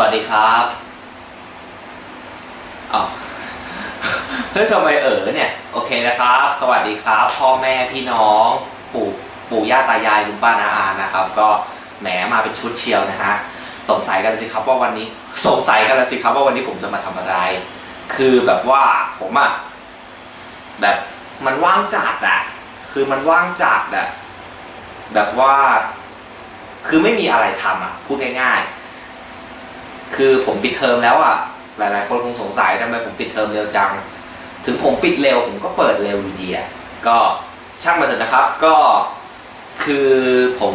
สวัสดีครับอ้าวเฮ้ยทำไมเออเนี่ย โอเคนะครับ สวัสดีครับ พ่อแม่พี่น้อง ปู่ปู่ย่าตายายลุงป้านาอานะครับ ก็แหมมาเป็นชุดเชียวนะฮะสงสัยกันเลยสิครับว่าวันนี้ สงสัยกันเลยสิครับว่าวันนี้ผมจะมาทำอะไร คือแบบว่าผมอะแบบมันว่างจัดอะคือมันว่างจัดอะแบบว่า คือไม่มีอะไรทำอะพูดง่ายๆ คือผมปิดเทอมแล้วอะ หลาย ๆ คนคงสงสัยทำไมผมปิดเทอมเร็วจัง ถึงผมปิดเร็วผมก็เปิดเร็วอยู่ดีอะก็ช่างมันเถอะนะครับ ก็คือผม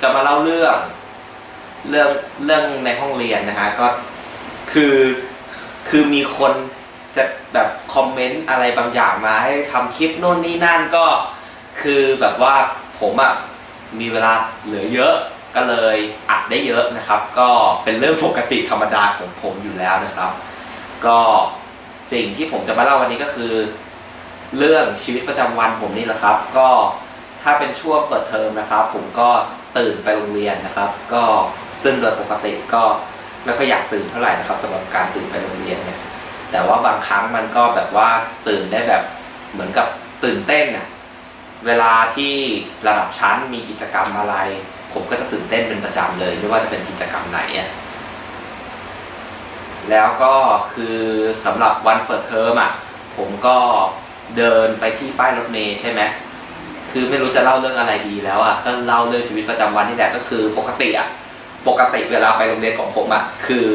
จะมาเล่าเรื่อง เรื่องเรื่องในห้องเรียนนะฮะก็คือคือมีคนจะแบบคอมเมนต์อะไรบางอย่างมาให้ทำคลิปโน่นนี่นั่นก็คือแบบว่าผมอะมีเวลาเหลือเยอะ ก็เลยอัดได้เยอะนะครับ ก็เป็นเรื่องปกติธรรมดาของผมอยู่แล้วนะครับ ก็สิ่งที่ผมจะมาเล่าวันนี้ก็คือ เรื่องชีวิตประจำวันผมนี่แหละครับ ก็ถ้าเป็นช่วงเปิดเทอมนะครับ ผมก็ตื่นไปโรงเรียนนะครับ ก็ซึ่งโดยปกติก็ไม่ค่อยอยากตื่นเท่าไหร่นะครับสำหรับการตื่นไปโรงเรียนเนี่ยแต่ว่าบางครั้งมันก็แบบว่าตื่นได้แบบเหมือนกับตื่นเต้นอะเวลาที่ระดับชั้นมีกิจกรรมอะไร ผมก็จะตื่นเต้นเป็นประจำเลย ไม่ว่าจะเป็นกิจกรรมไหนอะแล้วก็คือสำหรับวันเปิดเทอมอะผมก็เดินไปที่ป้ายรถเมล์ใช่ไหมคือไม่รู้จะเล่าเรื่องอะไรดีแล้วอะก็เล่าเรื่องชีวิตประจำวันนี่แหละก็คือปกติอะปกติเวลาไปโรงเรียนของผมอะคือ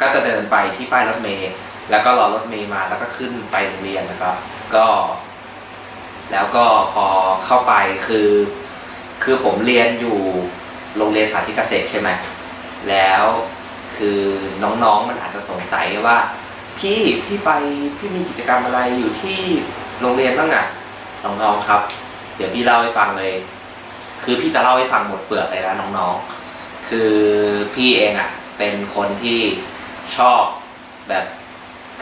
ก็จะเดินไปที่ป้ายรถเมล์แล้วก็รอรถเมล์มาแล้วก็ขึ้นไปโรงเรียนนะครับ ก็ แล้วก็พอเข้าไปคือ คือผมเรียนอยู่โรงเรียนสาธิตเกษตรใช่ไหมแล้วคือน้องๆมันอาจจะสงสัยว่า พี่พี่ไปพี่มีกิจกรรมอะไรอยู่ที่โรงเรียนบ้างอะน้องๆครับ เดี๋ยวพี่เล่าให้ฟังเลย คือพี่จะเล่าให้ฟังหมดเปลือกเลยนะน้องๆ คือพี่เองอะเป็นคนที่ชอบแบบ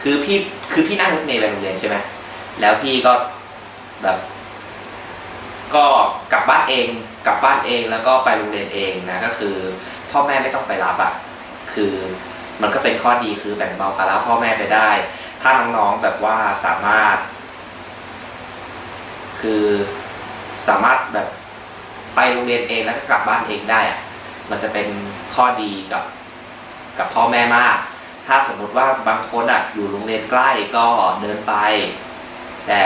คือพี่คือพี่นั่งรถเมล์ไปโรงเรียนใช่ไหมแล้วพี่ก็แบบ ก็กลับบ้านเองกลับบ้านเองแล้วก็ไปโรงเรียนเองนะก็คือ พ่อแม่ไม่ต้องไปรับอะ่ะคือมันก็เป็นข้อดีคือแบ่งเบาภาระพ่อแม่ไปได้ ถ้าน้องๆแบบว่าสามารถ คือสามารถแบบไปโรงเรียนเองแล้วก็กลับบ้านเองได้อะมันจะเป็นข้อดีกับกับพ่อแม่มาก ถ้าสมมติว่าบางคนอะอยู่โรงเรียนใกล้ก็เดินไป แต่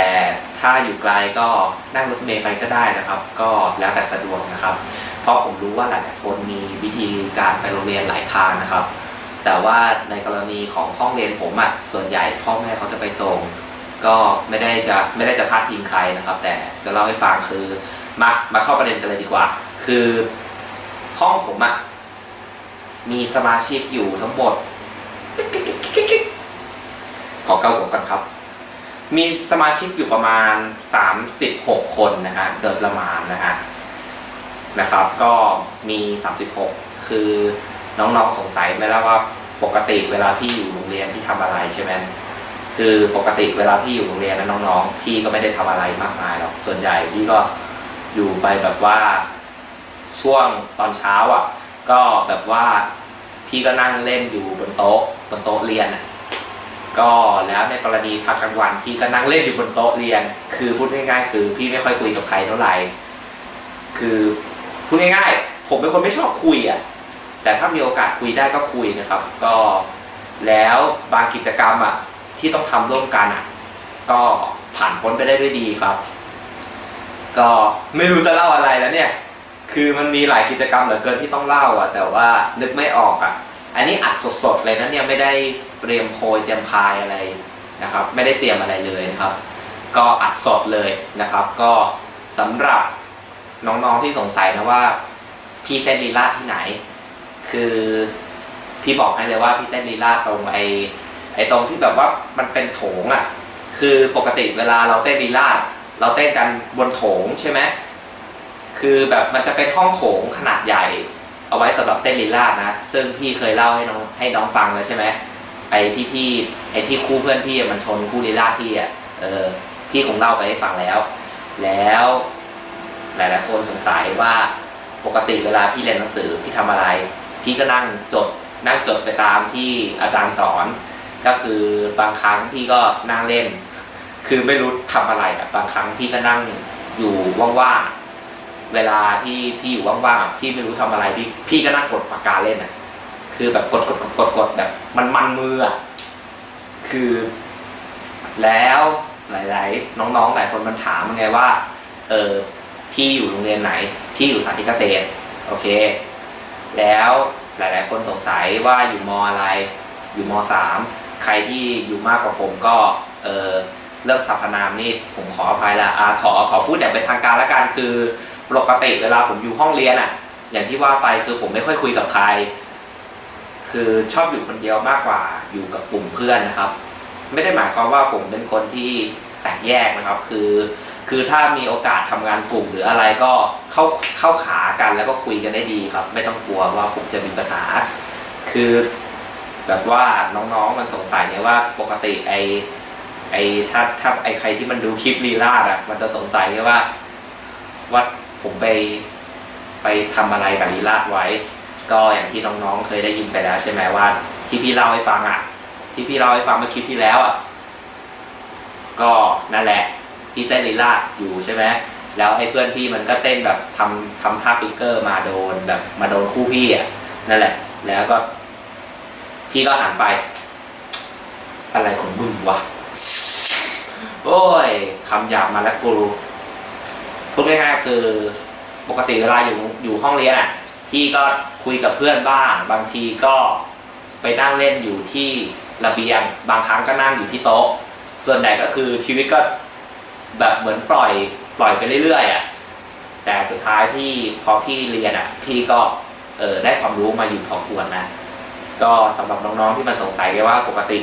ถ้าอยู่ไกลก็นั่งรถเมล์ไปก็ได้นะครับ ก็แล้วแต่สะดวกนะครับ เพราะผมรู้ว่าหลายๆคนมีวิธีการไปโรงเรียนหลายทางนะครับ แต่ว่าในกรณีของห้องเรียนผมอะส่วนใหญ่พ่อแม่เขาจะไปส่ง ก็ไม่ได้จะไม่ได้จะพาดพิงใครนะครับ แต่จะเล่าให้ฟังคือมามาเข้าประเด็นกันเลยดีกว่า คือห้องผมอะมีสมาชิกอยู่ทั้งหมดขอเก้าหัวกันครับ มีสมาชิกอยู่ประมาณ 36 คนนะฮะโดยประมาณนะฮะนะครับ ก็มี 36 คือน้องๆสงสัยไหมแล้วว่าปกติเวลาพี่อยู่โรงเรียนพี่ทำอะไรใช่ไหมคือปกติเวลาพี่อยู่โรงเรียนนะน้องๆพี่ก็ไม่ได้ทำอะไรมากมายหรอกส่วนใหญ่พี่ก็อยู่ไปแบบว่าช่วงตอนเช้าอะ ก็แบบว่าพี่ก็นั่งเล่นอยู่บนโต๊ะบนโต๊ะเรียนอะ ก็แล้วในกรณีพักกลางวันพี่ก็นั่งเล่นอยู่บนโต๊ะเรียน คือพูดง่ายๆคือพี่ไม่ค่อยคุยกับใครเท่าไหร่คือพูดง่ายๆผมเป็นคนไม่ชอบคุยอะแต่ถ้ามีโอกาสคุยได้ก็คุยนะครับ ก็แล้วบางกิจกรรมอะที่ต้องทำร่วมกันอะ ก็ผ่านพ้นไปได้ด้วยดีครับ ก็ไม่รู้จะเล่าอะไรแล้วเนี่ย คือมันมีหลายกิจกรรมเหลือเกินที่ต้องเล่าอะ แต่ว่านึกไม่ออกอะ อันนี้อัดสดๆเลยนะเนี่ยไม่ได้เตรียมโพยเตรียมพายอะไรนะครับ ไม่ได้เตรียมอะไรเลยนะครับ ก็อัดสดเลยนะครับ ก็สำหรับน้องๆที่สงสัยนะว่าพี่เต้นลีลาดที่ไหน คือพี่บอกให้เลยว่าพี่เต้นลีลาดตรงไอไอตรงที่แบบว่ามันเป็นโถงอะคือปกติเวลาเราเต้นลีลาดเราเต้นกันบนโถงใช่ไหมคือแบบมันจะเป็นห้องโถงขนาดใหญ่ เอาไว้สำหรับเต้นลีลาดนะ ซึ่งพี่เคยเล่าให้น้องให้น้องฟังแล้วใช่ไหม ไอ้ที่พี่ไอ้ที่คู่เพื่อนพี่มันชนคู่ลีลาพี่อะเออพี่คงเล่าไปให้ฟังแล้ว แล้ว หลายๆคนสงสัยว่าปกติเวลาพี่เรียนหนังสือพี่ทำอะไร พี่ก็นั่งจดนั่งจดไปตามที่อาจารย์สอน ก็คือบางครั้งพี่ก็นั่งเล่น คือไม่รู้ทำอะไรอะบางครั้งพี่ก็นั่งอยู่ว่างๆเวลาที่พี่อยู่ว่างๆพี่ไม่รู้ทำอะไรพี่พี่ก็นั่งกดปากกาเล่นอะ คือแบบกดกดกดกดกดแบบมันมันมืออะคือ แล้วหลาย ๆ น้องๆหลายคนมันถามไงว่าเออพี่อยู่โรงเรียนไหนพี่อยู่สาธิตเกษตรโอเค แล้วหลาย ๆ คนสงสัยว่าอยู่มอะไร อยู่มสามใครที่อยู่มากกว่าผมก็เออเรื่องสรรพนามนี่ผมขออภัยละอาขอขอพูดอย่างเป็นทางการละกันคือปกติเวลาผมอยู่ห้องเรียนอะ อย่างที่ว่าไปคือผมไม่ค่อยคุยกับใคร คือชอบอยู่คนเดียวมากกว่าอยู่กับกลุ่มเพื่อนนะครับ ไม่ได้หมายความว่าผมเป็นคนที่แตกแยกนะครับ คือ คือถ้ามีโอกาสทำงานกลุ่มหรืออะไรก็เข้าเข้าขากันแล้วก็คุยกันได้ดีครับ ไม่ต้องกลัวว่าผมจะมีปัญหา คือแบบว่าน้องๆมันสงสัยเนี่ยว่าปกติไอไอถ้าถ้าไอใครที่มันดูคลิปลีลาดอะมันจะสงสัยว่าว่าผมไปไปทำอะไรกับลีลาดไว้ ก็อย่างที่น้องๆเคยได้ยินไปแล้วใช่ไหมว่า ที่พี่เล่าให้ฟังอะ ที่พี่เล่าให้ฟังเมื่อคลิปที่แล้วอะก็นั่นแหละพี่เต้นลีลาดอยู่ใช่ไหมแล้วไอ้เพื่อนพี่มันก็เต้นแบบทำทำท่าฟิกเกอร์มาโดนแบบมาโดนคู่พี่อะนั่นแหละ แล้วก็ พี่ก็หันไป อะไรของมึงวะโอ้ยคำหยาบมาแล้วกูพูดง่ายๆคือ ปกติเวลาอยู่อยู่ห้องเรียนอะ พี่ก็คุยกับเพื่อนบ้าง บางทีก็ไปนั่งเล่นอยู่ที่ระเบียง บางครั้งก็นั่งอยู่ที่โต๊ะ ส่วนใหญ่ก็คือชีวิตก็แบบเหมือนปล่อยปล่อยไปเรื่อยๆอะแต่สุดท้ายที่พอพี่เรียนอะพี่ก็เออได้ความรู้มาอยู่พอควรนะก็สำหรับน้องๆที่มันสงสัยว่าปกติ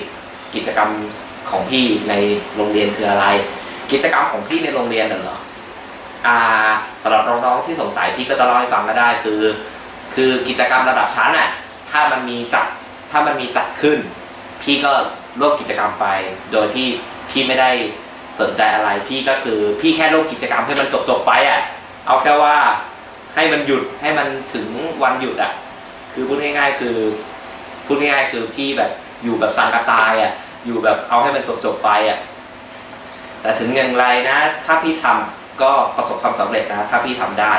กิจกรรมของพี่ในโรงเรียนคืออะไร กิจกรรมของพี่ในโรงเรียนเหรออ่าสำหรับน้องๆที่สงสัยพี่ก็จะเล่าให้ฟังก็ได้คือ คือกิจกรรมระดับชั้นน่ะถ้ามันมีจัดถ้ามันมีจัดขึ้น พี่ก็ร่วมกิจกรรมไป โดยที่พี่ไม่ได้สนใจอะไรพี่ก็คือพี่แค่ร่วมกิจกรรมให้มันจบๆไปอะเอาแค่ว่าให้มันหยุดให้มันถึงวันหยุดอะคือพูดง่าย ๆ คือพูดง่ายๆคือพี่แบบอยู่แบบสังกตายอะอยู่แบบเอาให้มันจบๆไปอะแต่ถึงอย่างไรนะ ถ้าพี่ทำก็ประสบความสำเร็จนะ ถ้าพี่ทำได้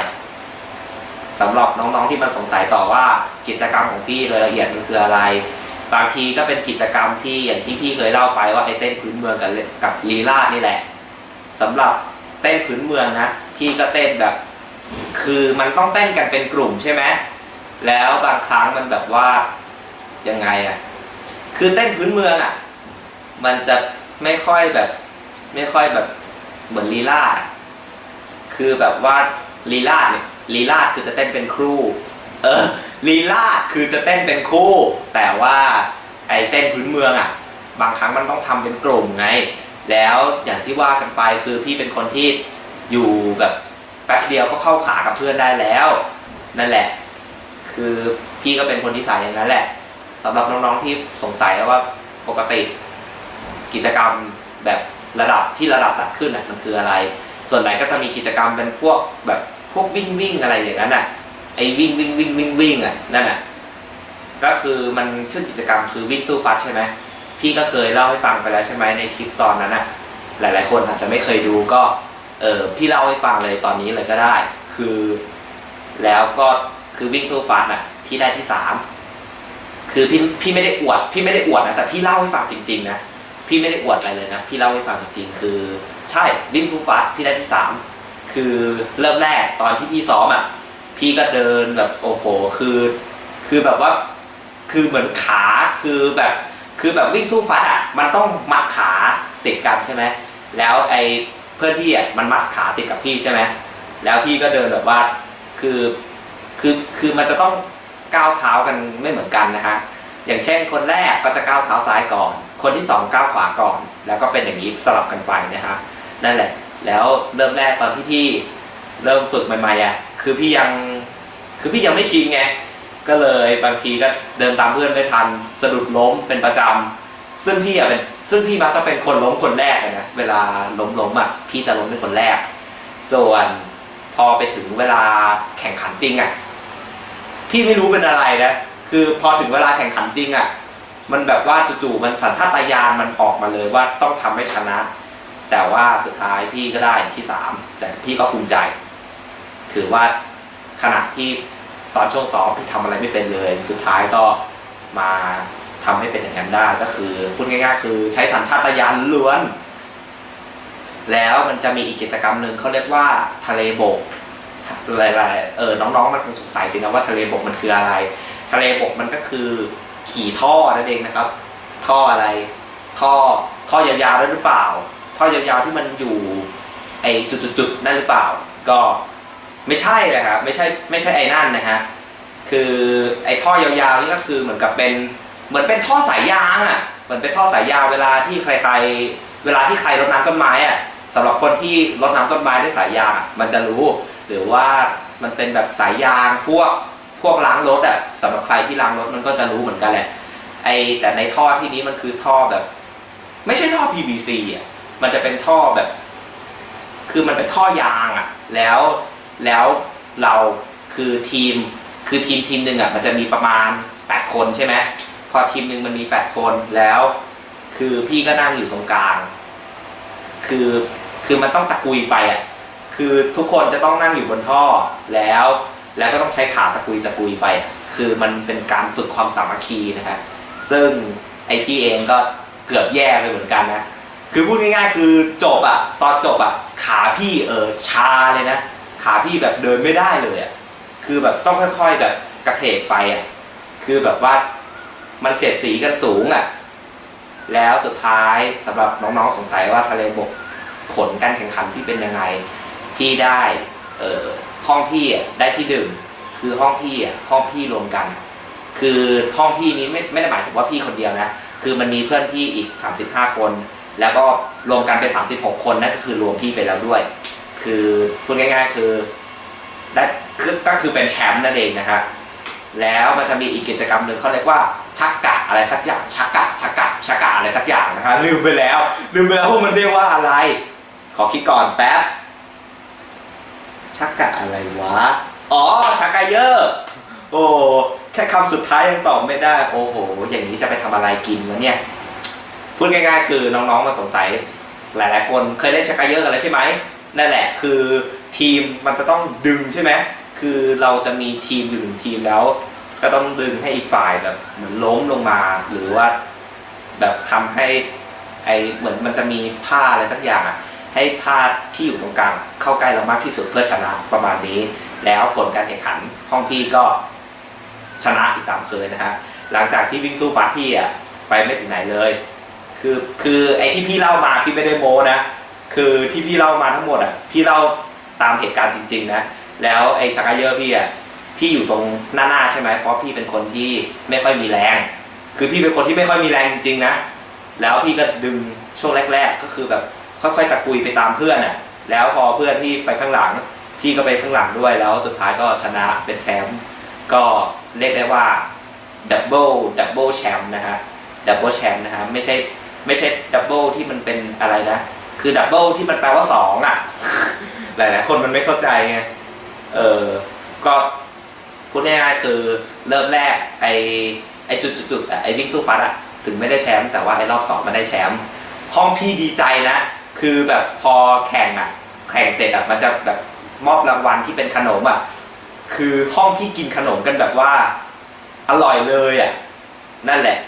สำหรับน้องๆที่มันสงสัยต่อว่ากิจกรรมของพี่รายละเอียดมันคืออะไร บางทีก็เป็นกิจกรรมที่อย่างที่พี่เคยเล่าไปว่าไอ้เต้นพื้นเมืองกับกับลีลาดนี่แหละสำหรับเต้นพื้นเมืองนะพี่ก็เต้นแบบ คือมันต้องเต้นกันเป็นกลุ่มใช่ไหมแล้วบางครั้งมันแบบว่ายังไงอะคือเต้นพื้นเมืองอะมันจะไม่ค่อยแบบ ไม่ค่อยแบบเหมือนลีลาดคือแบบว่าลีลาดเนี่ย ลีลาดคือจะเต้นเป็นครูเออลีลาดคือจะเต้นเป็นคู่ แต่ว่าไอ้เต้นพื้นเมืองอะ บางครั้งมันต้องทำเป็นกลุ่มไง แล้วอย่างที่ว่ากันไปคือพี่เป็นคนที่อยู่แบบแป๊บเดียวก็เข้าขากับเพื่อนได้แล้ว นั่นแหละ คือพี่ก็เป็นคนที่สายอย่างนั้นแหละสำหรับน้องๆที่สงสัยว่าปกติ กิจกรรมแบบระดับที่ระดับจัดขึ้นอะมันคืออะไร ส่วนไหนก็จะมีกิจกรรมเป็นพวกแบบ พวกวิ่งวิ่งอะไรอย่างนั้นอะไอ้วิ่งวิ่งวิ่งวิ่งวิ่งอะนั่นอะก็คือมันชื่อกิจกรรมคือวิ่งสู้ฟัดใช่ไหมพี่ก็เคยเล่าให้ฟังไปแล้วใช่ไหมในคลิปตอนนั้นอะ หลาย ๆ คนอาจจะไม่เคยดูก็เออพี่เล่าให้ฟังเลยตอนนี้เลยก็ได้ คือ แล้วก็คือวิ่งสู้ฟัดอะ พี่ได้ที่สามคือพี่พี่ไม่ได้อวด พี่ไม่ได้อวดนะแต่พี่เล่าให้ฟังจริง ๆ นะพี่ไม่ได้อวดอะไรเลยนะ พี่เล่าให้ฟังจริงๆ คือ ใช่วิ่งสู้ฟัดพี่ได้ที่สาม คือเริ่มแรกตอนที่พี่ซ้อมอะ พี่ก็เดินแบบโอ้โหคือ คือแบบว่า คือเหมือนขาคือแบบ คือแบบวิ่งสู้ฟัดอะ มันต้องมัดขาติดกันใช่ไหมแล้วไอ้เพื่อนพี่อะมันมัดขาติดกับพี่ใช่ไหมแล้วพี่ก็เดินแบบว่าคือคือคือมันจะต้องก้าวเท้ากันไม่เหมือนกันนะฮะอย่างเช่น คนแรกก็จะก้าวเท้าซ้ายก่อน คนที่สองก้าวขวาก่อน แล้วก็เป็นอย่างนี้สลับกันไปนะฮะนั่นแหละ แล้วเริ่มแรกตอนที่พี่เริ่มฝึกใหม่ๆอะคือพี่ยังคือพี่ยังไม่ชินไงก็เลยบางทีก็เดินตามเพื่อนไม่ทันสะดุดล้มเป็นประจำซึ่งพี่อะเป็นซึ่งพี่มักจะเป็นคนล้มคนแรกเลยนะเวลาล้มล้มอะพี่จะล้มเป็นคนแรก ส่วนพอไปถึงเวลาแข่งขันจริงอะพี่ไม่รู้เป็นอะไรนะคือพอถึงเวลาแข่งขันจริงอะ่ะมันแบบว่าจู่ๆมันสัญชาตญาณมันออกมาเลยว่าต้องทำให้ชนะ แต่ว่าสุดท้ายพี่ก็ได้ที่สามแต่พี่ก็ภูมิใจ ถือว่าขณะที่ตอนช่วงซ้อมพี่ทำอะไรไม่เป็นเลย สุดท้ายก็มาทำให้เป็นอย่างนั้นได้ก็คือพูดง่าย ๆ คือใช้สัญชาตญาณล้วน แล้วมันจะมีอีกกิจกรรมหนึ่งเขาเรียกว่าทะเลบกหลายๆเออน้องๆมันคงสงสัยสินะว่าทะเลบกมันคืออะไร ทะเลบกมันก็คือขี่ท่อนั่นเองนะครับ ท่ออะไร ท่อท่อยาวๆได้หรือเปล่า ท่อยาวๆที่มันอยู่ไอจุดๆนั่นหรือเปล่า ก็ไม่ใช่เลยครับไม่ใช่ไม่ใช่ไอ้นั่นนะฮะคือไอ้ท่อยาวๆนี่ก็คือเหมือนกับเป็นเหมือนเป็นท่อสายยางอะเหมือนเป็นท่อสายยางเวลาที่ใครใครเวลาที่ใครรดน้ำต้นไม้อะสำหรับคนที่รดน้ำต้นไม้ด้วยสายยางมันจะรู้ หรือว่ามันเป็นแบบสายยางพวกพวกล้างรถอะสำหรับใครที่ล้างรถมันก็จะรู้เหมือนกันแหละไอแต่ในท่อที่นี้มันคือท่อแบบ ไม่ใช่ท่อ PVC อะ มันจะเป็นท่อแบบ คือมันเป็นท่อยางอะ แล้วแล้วเราคือทีมคือทีมทีมหนึ่งอะมันจะมีประมาณ 8 คนใช่ไหมพอทีมหนึ่งมันมี 8 คนแล้ว คือพี่ก็นั่งอยู่ตรงกลาง คือคือมันต้องตะกุยไปอะคือทุกคนจะต้องนั่งอยู่บนท่อแล้ว แล้วก็ต้องใช้ขาตะกุยตะกุยไป คือมันเป็นการฝึกความสามัคคีนะฮะซึ่งไอพี่เองก็เกือบแย่ไปเหมือนกันนะ คือพูดง่ายๆคือจบอะตอนจบอะขาพี่เออชาเลยนะ ขาพี่แบบเดินไม่ได้เลยอะคือแบบต้องค่อย ๆ แบบกระเพกไปอะคือแบบว่ามันเสียดสีกันสูงอะแล้วสุดท้ายสำหรับน้องๆสงสัยว่าทะเลบกผลการแข่งขันที่เป็นยังไงที่ได้เออห้องพี่อะได้ที่หนึ่งคือห้องพี่อะห้องพี่รวมกัน คือห้องพี่นี้ไม่ไม่ได้หมายถึงว่าพี่คนเดียวนะ คือมันมีเพื่อนพี่อีก 35 คน แล้วก็รวมกันเป็น 36 คนนั่นก็คือรวมพี่ไปแล้วด้วย คือพูดง่าย ๆ คือได้คือก็คือเป็นแชมป์นั่นเองนะฮะแล้วมันจะมีอีกกิจกรรมหนึ่งเขาเรียกว่าชักกะอะไรสักอย่างชักกะชักกะชักกะอะไรสักอย่างนะฮะลืมไปแล้ว ลืมไปแล้วว่ามันเรียกว่าอะไร ขอคิดก่อนแป๊บชักกะอะไรวะอ๋อชักกะเยอะโอ้แค่คำสุดท้ายยังตอบไม่ได้ โอ้โห อย่างนี้จะไปทำอะไรกินวะเนี่ย พูดง่ายๆ คือน้องๆมาสงสัยหลายๆ คนเคยเล่นชักกะเยอะกันแล้วใช่ไหมนั่นแหละคือทีมมันจะต้องดึงใช่ไหมคือเราจะมีทีมอยู่หนึ่งทีมแล้ว ก็ต้องดึงให้อีกฝ่ายแบบเหมือนล้มลงมา หรือว่าแบบทำให้ไอเหมือนมันจะมีผ้าอะไรสักอย่างให้ผ้าที่อยู่ตรงกลางเข้าใกล้เรามากที่สุดเพื่อชนะประมาณนี้ แล้วผลการแข่งขันห้องพี่ก็ชนะอีกตามเคยนะฮะหลังจากที่วิ่งสู้ฟ้าพี่อะไปไม่ถึงไหนเลย คือคือไอ้ที่พี่เล่ามาพี่ไม่ได้โม้นะคือที่พี่เล่ามาทั้งหมดอะพี่เล่าตามเหตุการณ์จริง ๆ นะ แล้วไอ้ชักกะเยอะพี่อะพี่อยู่ตรงหน้าๆใช่ไหมเพราะพี่เป็นคนที่ไม่ค่อยมีแรง คือพี่เป็นคนที่ไม่ค่อยมีแรงจริงๆนะ แล้วพี่ก็ดึงช่วงแรก ๆ ก็คือแบบค่อยๆตะกุยไปตามเพื่อนอะ แล้วพอเพื่อนที่ไปข้างหลัง พี่ก็ไปข้างหลังด้วยแล้วสุดท้ายก็ชนะเป็นแชมป์ก็เรียกได้ว่าดับเบิลดับเบิลแชมป์นะฮะดับเบิลแชมป์นะฮะไม่ใช่ ไม่ใช่ดับเบิลที่มันเป็นอะไรนะ คือดับเบิลที่มันแปลว่าสองอะ หลายๆคนมันไม่เข้าใจไง เออ ก็พูดง่ายๆคือเริ่มแรกไอไอจุดๆไอวิ่งสู้ฟัดอะถึงไม่ได้แชมป์แต่ว่าไอรอบสองมันได้แชมป์ห้องพี่ดีใจนะ คือแบบพอแข่งอะแข่งเสร็จอะมันจะแบบมอบรางวัลที่เป็นขนมอะคือห้องพี่กินขนมกันแบบว่า อร่อยเลยอะนั่นแหละ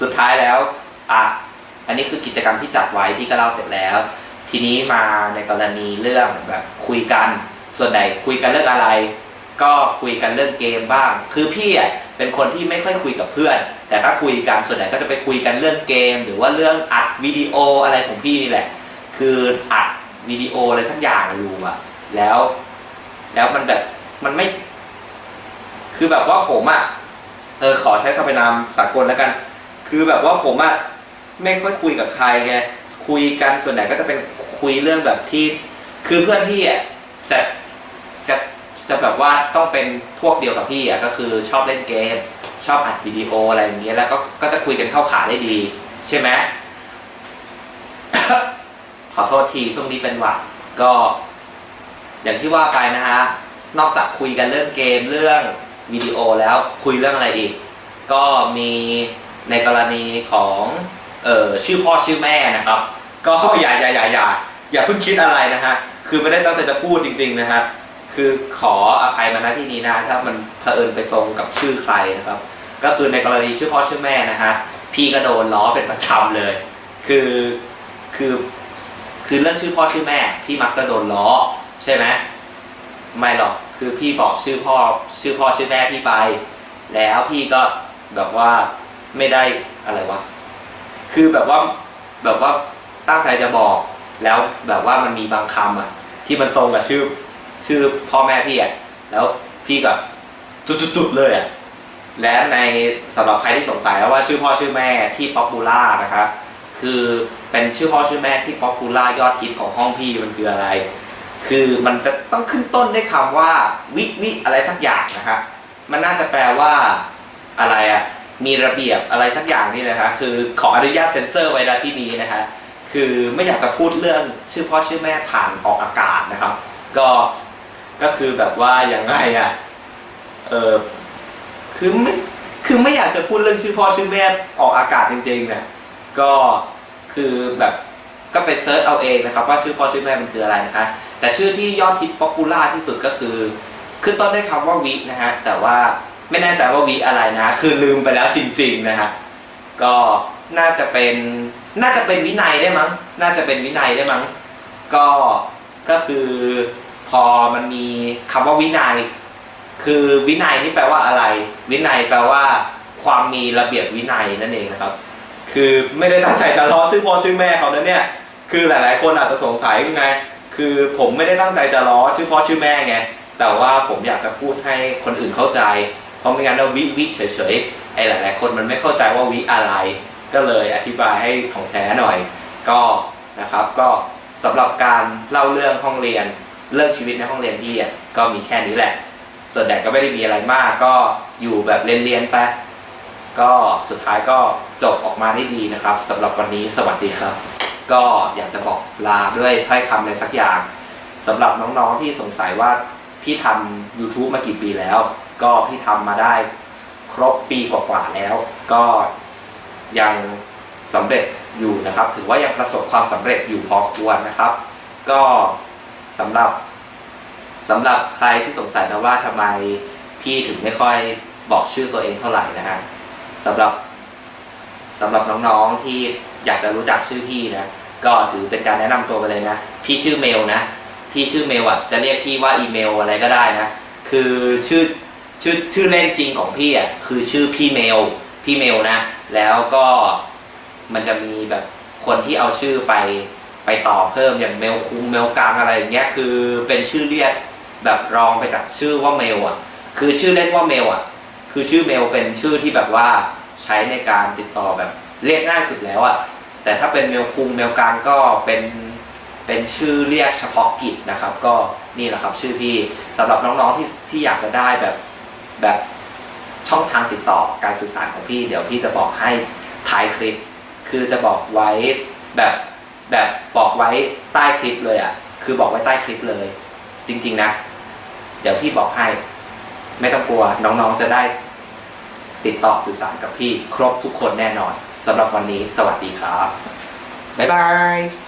สุดท้ายแล้วอะอันนี้คือกิจกรรมที่จัดไว้พี่ก็เล่าเสร็จแล้ว ทีนี้มาในกรณีเรื่องแบบคุยกัน ส่วนใหญ่คุยกันเรื่องอะไร ก็คุยกันเรื่องเกมบ้าง คือพี่อะเป็นคนที่ไม่ค่อยคุยกับเพื่อน แต่ถ้าคุยกันส่วนใหญ่ก็จะไปคุยกันเรื่องเกม หรือว่าเรื่องอัดวิดีโออะไรของพี่นี่แหละ คืออัดวิดีโออะไรสักอย่างอะลูอะแล้ว แล้วมันแบบมันไม่ คือแบบว่าผมอะเออขอใช้สรรพนามสากลแล้วกัน คือแบบว่าผมอะไม่ค่อยคุยกับใครไงคุยกันส่วนใหญ่ก็จะเป็นคุยเรื่องแบบที่ คือเพื่อนพี่อะจะจะจะแบบว่าต้องเป็นพวกเดียวกับพี่อะก็คือชอบเล่นเกม ชอบอัดวิดีโออะไรอย่างเงี้ยแล้วก็ก็จะคุยกันเข้าขาได้ดี ใช่ไหม ขอโทษทีช่วงนี้เป็นหวัดก็ อย่างที่ว่าไปนะฮะนอกจากคุยกันเรื่องเกมเรื่องวิดีโอแล้วคุยเรื่องอะไรอีก ก็มี ในกรณีของเอ่อชื่อพ่อชื่อแม่นะครับ ก็อย่าอย่าอย่าอย่าอย่าเพิ่งคิดอะไรนะฮะคือไม่ได้ตั้งใจจะพูดจริง ๆนะฮะคือขออภัยมาณที่นี้นะถ้ามันเผอิญไปตรงกับชื่อใครนะครับ ก็คือในกรณีชื่อพ่อชื่อแม่นะฮะพี่ก็โดนล้อเป็นประจำเลย คือคือคือเรื่องชื่อพ่อชื่อแม่ พี่มักจะโดนล้อใช่ไหมไม่หรอกคือพี่บอกชื่อพ่อชื่อพ่อชื่อแม่พี่ไป แล้วพี่ก็แบบว่า ไม่ได้อะไรวะ คือแบบว่าแบบว่าตั้งใจจะบอก แล้วแบบว่ามันมีบางคำอะ ที่มันตรงกับชื่อชื่อพ่อแม่พี่อะแล้วพี่ก็จุดๆเลยอะและในสำหรับใครที่สงสัยว่าชื่อพ่อชื่อแม่ที่ป๊อปปูล่านะครับคือเป็นชื่อพ่อชื่อแม่ที่ป๊อปปูล่ายอดฮิตของห้องพี่มันคืออะไร คือมันจะต้องขึ้นต้นด้วยคำว่าวิวิอะไรสักอย่างนะครับมันน่าจะแปลว่าอะไรอะ มีระเบียบอะไรสักอย่างนี่นะคะ คือขออนุญาตเซ็นเซอร์ไว้ณที่นี้นะคะ คือไม่อยากจะพูดเรื่องชื่อพ่อชื่อแม่ผ่านออกอากาศนะครับ ก็ก็คือแบบว่าอย่างไงอะเออคือไม่คือไม่อยากจะพูดเรื่องชื่อพ่อชื่อแม่ออกอากาศจริงๆเนี่ยก็คือแบบก็ไปเซิร์ชเอาเองนะครับ ว่าชื่อพ่อชื่อแม่มันคืออะไรนะคะ แต่ชื่อที่ยอดฮิตป๊อปปูล่าที่สุดก็คือ ขึ้นต้นด้วยคำว่าวินะฮะแต่ว่า ไม่แน่ใจว่าวิอะไรนะ คือลืมไปแล้วจริงๆนะฮะก็น่าจะเป็นน่าจะเป็นวินัยได้มั้ง น่าจะเป็นวินัยได้มั้ง ก็ก็คือพอมันมีคำว่าวินัย คือวินัยนี่แปลว่าอะไร วินัยแปลว่า ความมีระเบียบวินัยนั่นเองนะครับ คือไม่ได้ตั้งใจจะล้อชื่อพ่อชื่อแม่เขานะเนี่ย คือหลาย ๆ คนอาจจะสงสัยไง คือผมไม่ได้ตั้งใจจะล้อชื่อพ่อชื่อแม่ไง แต่ว่าผมอยากจะพูดให้คนอื่นเข้าใจ ราะไม่งั้นเราวิวิเฉยๆไอ้หลายๆคนมันไม่เข้าใจว่าวิอะไร ก็เลยอธิบายให้ของแท้หน่อย ก็นะครับก็สำหรับการเล่าเรื่องห้องเรียนเรื่องชีวิตในห้องเรียนพี่ก็มีแค่นี้แหละ ส่วนแดกก็ไม่ได้มีอะไรมากก็อยู่แบบเรียนๆไปก็สุดท้ายก็จบออกมาได้ดีนะครับสำหรับวันนี้สวัสดีครับ ก็อยากจะบอกลาด้วยถ้อยคำอะไรสักอย่างสำหรับน้องๆที่สงสัยว่าพี่ทำ YouTube มากี่ปีแล้ว ก็พี่ทำมาได้ครบปีกว่าๆแล้ว ก็ยังสำเร็จอยู่นะครับ ถือว่ายังประสบความสำเร็จอยู่พอควรนะครับ ก็สำหรับสำหรับใครที่สงสัยนะว่าทำไมพี่ถึงไม่ค่อยบอกชื่อตัวเองเท่าไหร่นะฮะสำหรับสำหรับน้องๆที่อยากจะรู้จักชื่อพี่นะ ก็ถือเป็นการแนะนำตัวไปเลยนะ พี่ชื่อเมลนะ พี่ชื่อเมลอะจะเรียกพี่ว่าอีเมลอะไรก็ได้นะ คือชื่อ ชื่อชื่อเล่นจริงของพี่อะคือชื่อพี่เมลพี่เมลนะ แล้วก็มันจะมีแบบคนที่เอาชื่อไปไปต่อเพิ่มอย่างเมลคุงเมลกลางอะไรอย่างเงี้ยคือเป็นชื่อเรียกแบบรองไปจากชื่อว่าเมลอะคือชื่อเล่นว่าเมลอะคือชื่อเมลเป็นชื่อที่แบบว่าใช้ในการติดต่อแบบเรียกง่ายสุดแล้วอะแต่ถ้าเป็นเมลคุงเมลกลางก็เป็นเป็นชื่อเรียกเฉพาะกิจนะครับ ก็นี่แหละครับชื่อพี่สำหรับน้องๆที่ที่อยากจะได้แบบ แบบช่องทางติดต่อการสื่อสารของพี่ เดี๋ยวพี่จะบอกให้ท้ายคลิป คือจะบอกไว้แบบแบบบอกไว้ใต้คลิปเลยอะ่ะ คือบอกไว้ใต้คลิปเลย จริง ๆ นะ เดี๋ยวพี่บอกให้ ไม่ต้องกลัวน้องๆจะได้ติดต่อสื่อสารกับพี่ ครบทุกคนแน่นอนสำหรับวันนี้ สวัสดีครับ บ๊ายบาย